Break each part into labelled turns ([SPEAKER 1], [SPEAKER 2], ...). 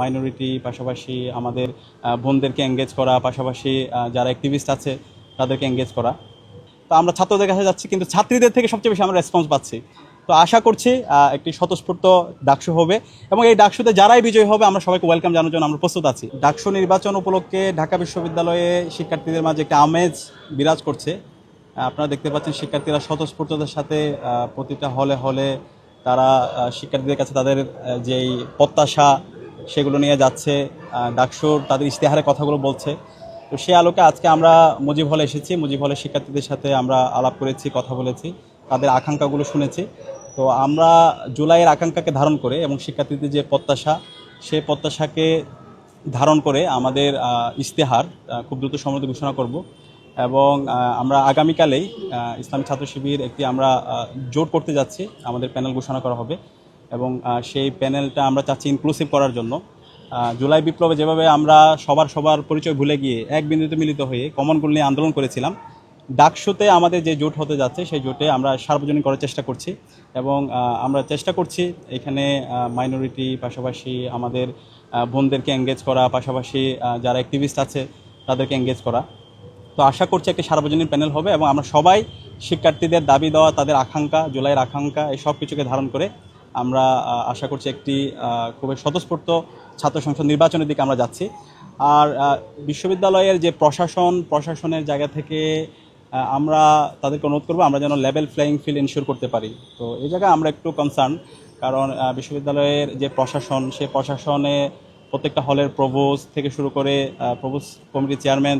[SPEAKER 1] Minority পাশাপাশি আমাদের বোনদেরকে এঙ্গেজ করা, পাশাপাশি যারা অ্যাক্টিভিস্ট আছে, তাদেরকে এঙ্গেজ করা। তো আমরা ছাত্রদের কাছে যাচ্ছি, কিন্তু ছাত্রীদের থেকে সবচেয়ে বেশি আমরা রেসপন্স পাচ্ছি। তো আশা করছি একটি স্বতঃস্ফূর্ত ডাকসু হবে এবং এই ডাকসুতে যারাই বিজয়ী হবে, আমরা সবাইকে ওয়েলকাম জানানোর জন্য আমরা প্রস্তুত আছি। ডাকসু নির্বাচন উপলক্ষে ঢাকা বিশ্ববিদ্যালয়ে শিক্ষার্থীদের মাঝে একটা আমেজ বিরাজ করছে। আপনারা দেখতে পাচ্ছেন শিক্ষার্থীরা স্বতঃস্ফূর্ততার সাথে প্রতিটা হলে হলে তারা শিক্ষার্থীদের কাছে তাদের যেই প্রত্যাশা সেগুলো নিয়ে যাচ্ছে ডাকসুর তাদের ইশতেহারে কথাগুলো বলছে। তো সে আলোকে আজকে আমরা মুজিব হলে এসেছি। মুজিব হলে শিক্ষার্থীদের সাথে আমরা আলাপ করেছি, কথা বলেছি, তাদের আকাঙ্ক্ষাগুলো শুনেছি। তো আমরা জুলাইয়ের আকাঙ্ক্ষাকে ধারণ করে এবং শিক্ষার্থীদের যে প্রত্যাশা সে প্রত্যাশাকে ধারণ করে আমাদের ইশতেহার খুব দ্রুত সময় ঘোষণা করব। এবং আমরা আগামীকালেই ইসলামী ছাত্র শিবির একটি আমরা জোট করতে যাচ্ছি। আমাদের প্যানেল ঘোষণা করা হবে। এবং সেই প্যানেলটা আমরা চাচ্ছি ইনক্লুসিভ করার জন্য। জুলাই বিপ্লবে যেভাবে আমরা সবার সবার পরিচয় ভুলে গিয়ে এক বিন্দুতে মিলিত হয়ে কমন গোল নিয়ে আন্দোলন করেছিলাম, ডাকসুতে আমাদের যে জোট হতে যাচ্ছে সেই জোটে আমরা সার্বজনীন করার চেষ্টা করছি এবং আমরা চেষ্টা করছি এখানে মাইনরিটি পাশাপাশি আমাদের বোনদেরকে এঙ্গেজ করা, পাশাপাশি যারা অ্যাক্টিভিস্ট আছে তাদেরকে এঙ্গেজ করা। তো আশা করছি একটি সার্বজনীন প্যানেল হবে এবং আমরা সবাই শিক্ষার্থীদের দাবি দেওয়া, তাদের আকাঙ্ক্ষা, জুলাইয়ের আকাঙ্ক্ষা, এই সব কিছুকে ধারণ করে আমরা আশা করছি একটি খুবই স্বতঃস্ফূর্ত ছাত্র সংসদ নির্বাচনের দিকে আমরা যাচ্ছি। আর বিশ্ববিদ্যালয়ের যে প্রশাসন, প্রশাসনের জায়গা থেকে আমরা তাদেরকে অনুরোধ করব আমরা যেন লেভেল ফ্লাইং ফিল ইনশিওর করতে পারি। তো এই জায়গায় আমরা একটু কনসার্ন কারণ বিশ্ববিদ্যালয়ের যে প্রশাসন, সে প্রশাসনে প্রত্যেকটা হলের প্রভোজ থেকে শুরু করে প্রভোজ কমিটির চেয়ারম্যান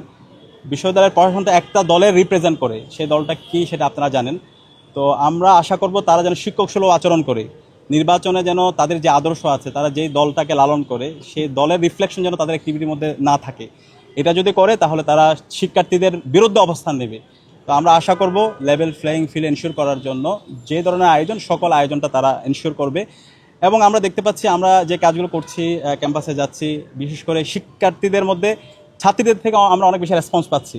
[SPEAKER 1] বিশ্ববিদ্যালয়ের প্রশাসনটা একটা দলের রিপ্রেজেন্ট করে। সেই দলটা কি সেটা আপনারা জানেন। তো আমরা আশা করব তারা যেন শিক্ষক সুলভ আচরণ করে। নির্বাচনে যেন তাদের যে আদর্শ আছে, তারা যেই দলটাকে লালন করে, সেই দলের রিফ্লেকশন যেন তাদের অ্যাক্টিভিটির মধ্যে না থাকে। এটা যদি করে, তাহলে তারা শিক্ষার্থীদের বিরুদ্ধে অবস্থান নেবে। তো আমরা আশা করব লেভেল ফ্লাইং ফিল এনশিওর করার জন্য যে ধরনের আয়োজন, সকল আয়োজনটা তারা এনশিওর করবে। এবং আমরা দেখতে পাচ্ছি, আমরা যে কাজগুলো করছি ক্যাম্পাসে যাচ্ছি, বিশেষ করে শিক্ষার্থীদের মধ্যে ছাত্রীদের থেকে আমরা অনেক বেশি রেসপন্স পাচ্ছি।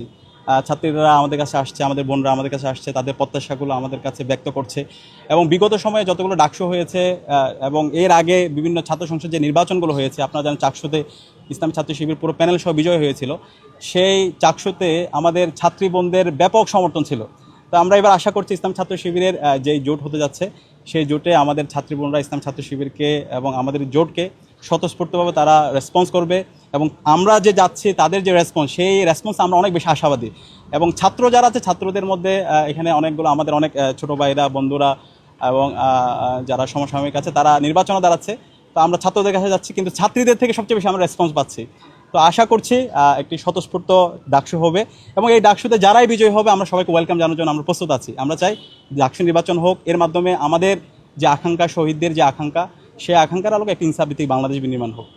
[SPEAKER 1] ছাত্রীরা আমাদের কাছে আসছে, আমাদের বোনরা আমাদের কাছে আসছে, তাদের প্রত্যাশাগুলো আমাদের কাছে ব্যক্ত করছে। এবং বিগত সময়ে যতগুলো ডাকসু হয়েছে এবং এর আগে বিভিন্ন ছাত্র সংসদ যে নির্বাচনগুলো হয়েছে, আপনারা জানেন চাকসুতে ইসলাম ছাত্র শিবির পুরো প্যানেল সহ বিজয় হয়েছিল। সেই চাকসুতে আমাদের ছাত্রী বোনদের ব্যাপক সমর্থন ছিল। তো আমরা এবার আশা করছি ইসলাম ছাত্র শিবিরের যেই জোট হতে যাচ্ছে, সেই জোটে আমাদের ছাত্রী বোনরা ইসলাম ছাত্র শিবিরকে এবং আমাদের জোটকে স্বতঃস্ফূর্তভাবে তারা রেসপন্স করবে এবং আমরা যে যাচ্ছি, তাদের যে রেসপন্স সেই রেসপন্স আমরা অনেক বেশি আশাবাদী। এবং ছাত্র যারা আছে, ছাত্রদের মধ্যে এখানে অনেকগুলো আমাদের অনেক ছোট ভাইরা, বন্ধুরা এবং যারা সমসাময়িক আছে, তারা নির্বাচনে দাঁড়াচ্ছে। তো আমরা ছাত্রদের কাছে যাচ্ছি, কিন্তু ছাত্রীদের থেকে সবচেয়ে বেশি আমরা রেসপন্স পাচ্ছি। তো আশা করছি একটি স্বতঃস্ফূর্ত ডাকসু হবে এবং এই ডাকসুতে যারাই বিজয়ী হবে, আমরা সবাইকে ওয়েলকাম জানানোর জন্য আমরা প্রস্তুত আছি। আমরা চাই ডাকসু নির্বাচন হোক। এর মাধ্যমে আমাদের যে আকাঙ্ক্ষা, শহীদদের যে আকাঙ্ক্ষা সেই আকাঙ্ক্ষার আলোকে একটি ইনসাফভিত্তিক বাংলাদেশ বিনির্মাণ হোক।